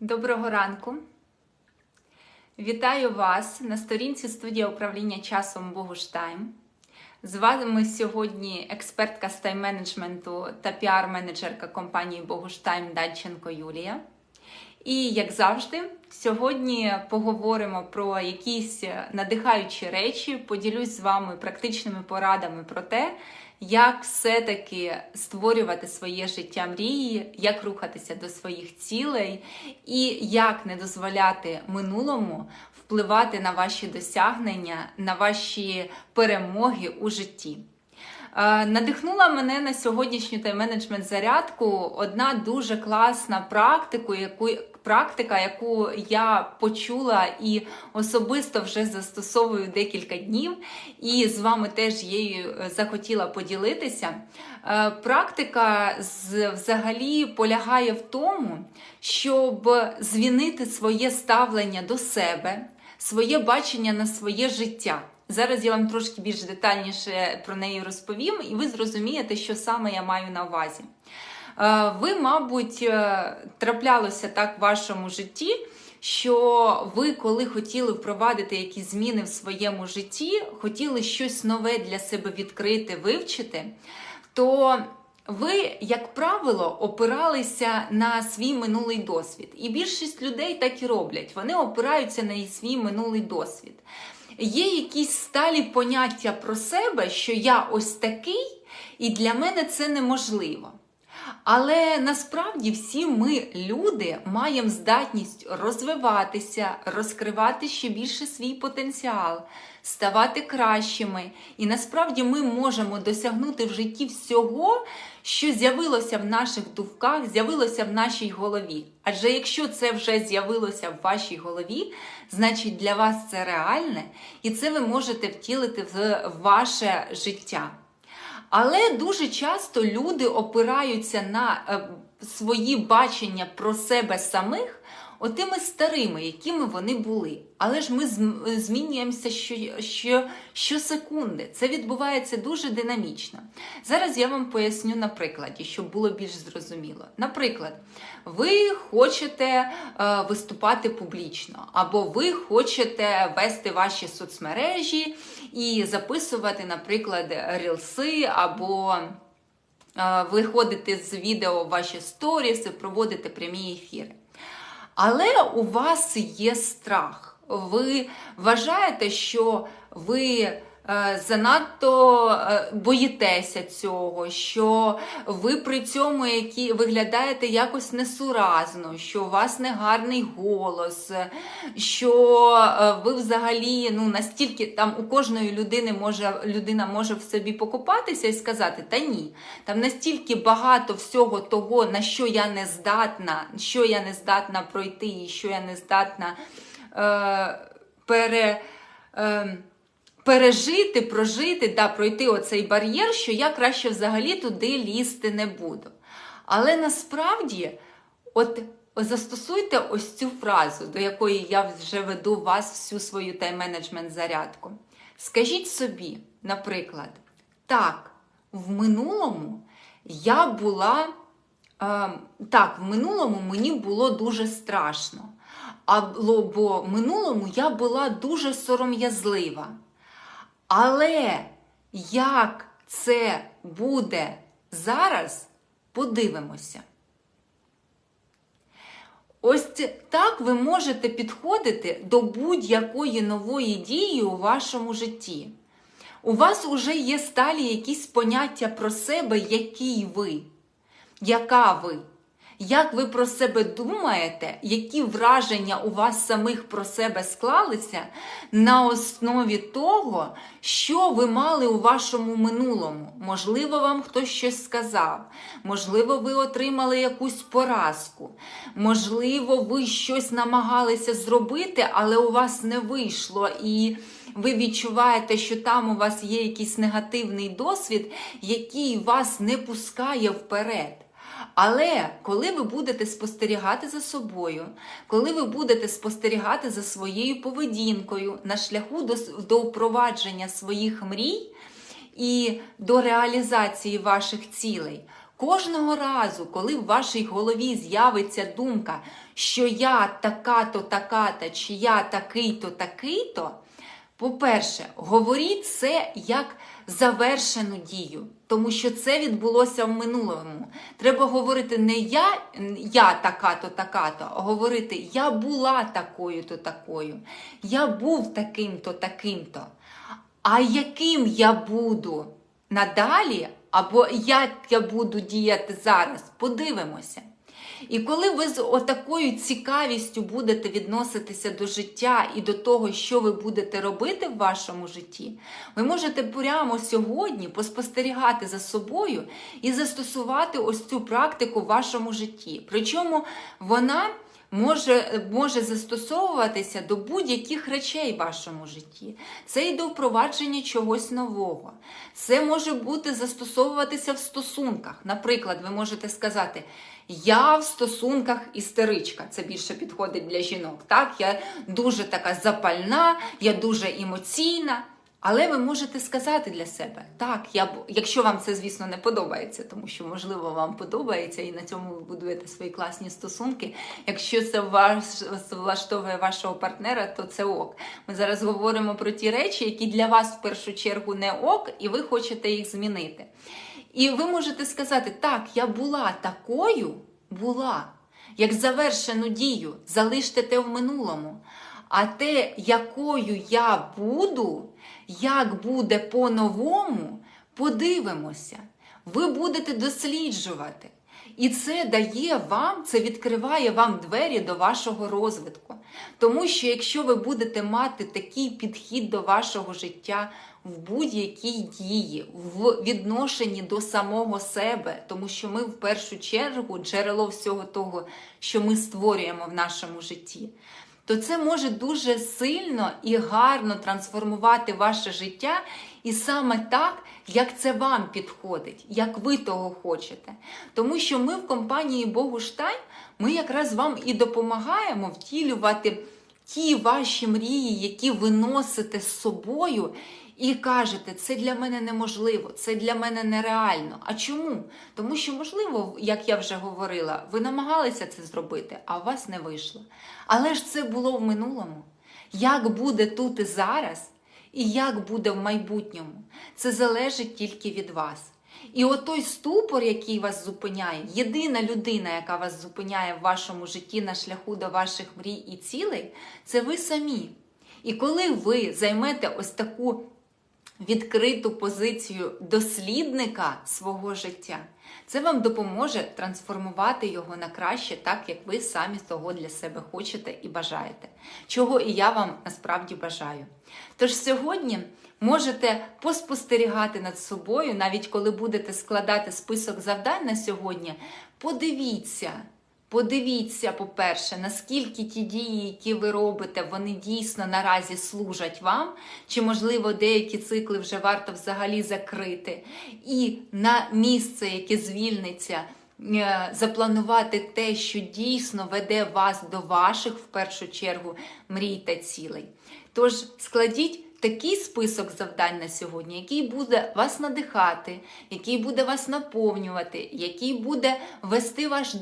Доброго ранку. Вітаю вас на сторінці студія управління часом Богуштайм. З вами сьогодні експертка з тайм-менеджменту та піар-менеджерка компанії Богуштайм Дальченко Юлія. І, як завжди, сьогодні поговоримо про якісь надихаючі речі, поділюсь з вами практичними порадами про те, як все-таки створювати своє життя мрії, як рухатися до своїх цілей, і як не дозволяти минулому впливати на ваші досягнення, на ваші перемоги у житті. Е, Надихнула мене на сьогоднішню тайм-менеджмент зарядку одна дуже класна практика, яку практика, яку я почула і особисто вже застосовую декілька днів, і з вами теж її захотіла поділитися. Е, Практика взагалі полягає в тому, щоб змінити своє ставлення до себе, своє бачення на своє життя. Зараз я вам трошки більш детальніше про неї розповім, і ви зрозумієте, що саме я маю на увазі. Е, Ви, мабуть, е, траплялося так в вашому житті, що ви, коли хотіли впровадити якісь зміни в своєму житті, хотіли щось нове для себе відкрити, вивчити, то ви, як правило, опиралися на свій минулий досвід. І більшість людей так і роблять. Вони опираються на свій минулий досвід. Є якісь сталі поняття про себе, що я ось такий, і для мене це неможливо. Але насправді всі ми, люди, маємо здатність розвиватися, розкривати ще більше свій потенціал, ставати кращими. І насправді ми можемо досягнути в житті всього, що з'явилося в наших думках, з'явилося в нашій голові. Адже якщо це вже з'явилося в вашій голові, значить для вас це реальне, і це ви можете втілити в ваше життя. Але дуже часто люди опираються на е, свої бачення про себе самих отими старими, якими вони були. Але ж ми зм- змінюємося що, що, щосекунди. Це відбувається дуже динамічно. Зараз я вам поясню на прикладі, щоб було більш зрозуміло. Наприклад, ви хочете е, виступати публічно, або ви хочете вести ваші соцмережі і записувати, наприклад, рілси або виходити з відео ваші ваші сторіси, проводити прямі ефіри. Але у вас є страх. Ви вважаєте, що ви е, занадто е, боїтеся цього, що ви при цьому які виглядаєте якось несуразно, що у вас негарний голос, що е, ви взагалі ну настільки там у кожної людини може людина може в собі покопатися і сказати, та ні, там настільки багато всього того, на що я не здатна, що я не здатна пройти, і що я не здатна е, пере. Е, пережити, прожити, да, пройти оцей бар'єр, що я краще взагалі туди лізти не буду. Але насправді, от застосуйте ось цю фразу, до якої я вже веду вас всю свою тайм-менеджмент зарядку. Скажіть собі, наприклад, так, в минулому я була. Е, так, в минулому мені було дуже страшно. Або бо в минулому я була дуже сором'язлива. Але як це буде зараз, подивимося. Ось так ви можете підходити до будь-якої нової дії у вашому житті. У вас вже є сталі якісь поняття про себе, який ви, яка ви. Як ви про себе думаєте, які враження у вас самих про себе склалися на основі того, що ви мали у вашому минулому? Можливо, вам хтось щось сказав, можливо, ви отримали якусь поразку, можливо, ви щось намагалися зробити, але у вас не вийшло і. Ви відчуваєте, що там у вас є якийсь негативний досвід, який вас не пускає вперед. Але коли ви будете спостерігати за собою, коли ви будете спостерігати за своєю поведінкою на шляху до, до впровадження своїх мрій і до реалізації ваших цілей, Кожного разу, коли в вашій голові з'явиться думка, що я така-то, така-то, чи я такий-то, такий-то, по-перше, говоріть це як завершену дію, тому що це відбулося в минулому. Треба говорити не я, я така-то, така-то, а говорити я була такою-то такою, я був таким-то, таким-то. А яким я буду надалі, або як я буду діяти зараз, подивимося. І коли ви з отакою цікавістю будете відноситися до життя і до того, що ви будете робити в вашому житті, ви можете прямо сьогодні поспостерігати за собою і застосувати ось цю практику в вашому житті. Причому вона може може застосовуватися до будь-яких речей в вашому житті. Це і до впровадження чогось нового. Це може бути застосовуватися в стосунках. Наприклад, ви можете сказати. Я в стосунках істеричка. Це більше підходить для жінок. Так, я дуже така запальна, я дуже емоційна. Але ви можете сказати для себе, так, я якщо вам це, звісно, не подобається, тому що, можливо, вам подобається, і на цьому ви будуєте свої класні стосунки. Якщо це вас влаштовує вашого партнера, то це ок. Ми зараз говоримо про ті речі, які для вас в першу чергу не ок, і ви хочете їх змінити. І ви можете сказати, так, я була такою, була, як завершену дію, залиште те в минулому. А те, якою я буду, як буде по-новому, подивимося. Ви будете досліджувати. І це дає вам, це відкриває вам двері до вашого розвитку. Тому що якщо ви будете мати такий підхід до вашого життя в будь-якій дії, в відношенні до самого себе, тому що ми в першу чергу джерело всього того, що ми створюємо в нашому житті то це може дуже сильно і гарно трансформувати ваше життя, і саме так, як це вам підходить, як ви того хочете. Тому що ми в компанії Богуштайн, ми якраз вам і допомагаємо втілювати ті ваші мрії, які ви носите з собою. І кажете, це для мене неможливо, це для мене нереально. А чому? Тому що, можливо, як я вже говорила, ви намагалися це зробити, а у вас не вийшло. Але ж це було в минулому. Як буде тут і зараз, і як буде в майбутньому, це залежить тільки від вас. І отой ступор, який вас зупиняє, єдина людина, яка вас зупиняє в вашому житті на шляху до ваших мрій і цілей, це ви самі. І коли ви займете ось таку відкриту позицію дослідника свого життя, це вам допоможе трансформувати його на краще, так як ви самі того для себе хочете і бажаєте, чого і я вам насправді бажаю. Тож сьогодні можете поспостерігати над собою, навіть коли будете складати список завдань на сьогодні, подивіться. Подивіться, по-перше, наскільки ті дії, які ви робите, вони дійсно наразі служать вам, чи, можливо, деякі цикли вже варто взагалі закрити. І на місце, яке звільниться, е, запланувати те, що дійсно веде вас до ваших, в першу чергу, мрій та цілей. Тож складіть такий список завдань на сьогодні, який буде вас надихати, який буде вас наповнювати, який буде вести ваш,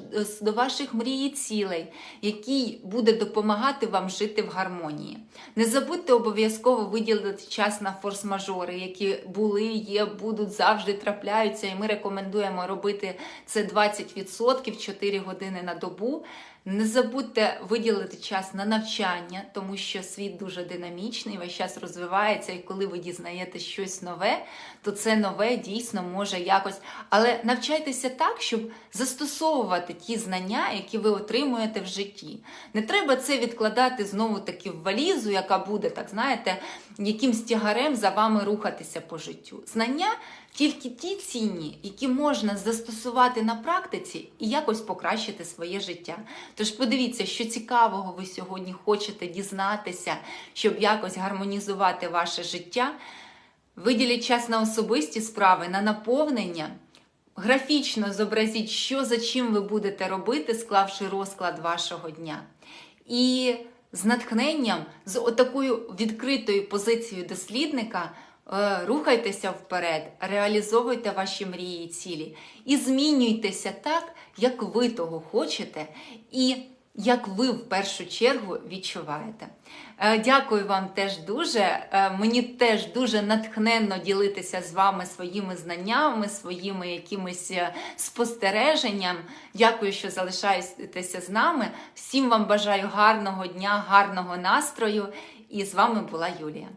до ваших мрій і цілей, який буде допомагати вам жити в гармонії. Не забудьте обов'язково виділити час на форс-мажори, які були, є, будуть завжди трапляються, і ми рекомендуємо робити це 20% 4 години на добу. Не забудьте виділити час на навчання, тому що світ дуже динамічний, весь час розвивається, і коли ви дізнаєте щось нове, то це нове дійсно може якось. Але навчайтеся так, щоб застосовувати ті знання, які ви отримуєте в житті. Не треба це відкладати знову таки в валізу, яка буде, так знаєте, якимсь тягарем за вами рухатися по життю. Знання тільки ті цінні, які можна застосувати на практиці і якось покращити своє життя. Тож подивіться, що цікавого ви сьогодні хочете дізнатися, щоб якось гармонізувати ваше життя. Виділіть час на особисті справи, на наповнення. Графічно зобразіть, що за чим ви будете робити, склавши розклад вашого дня. І з натхненням, з отакою відкритою позицією дослідника Рухайтеся вперед, реалізовуйте ваші мрії і цілі і змінюйтеся так, як ви того хочете, і як ви в першу чергу відчуваєте. Е, Дякую вам теж дуже. Е, Мені теж дуже натхненно ділитися з вами своїми знаннями, своїми якимись е, спостереженням. Дякую, що залишаєтеся з нами. Всім вам бажаю гарного дня, гарного настрою. І з вами була Юлія.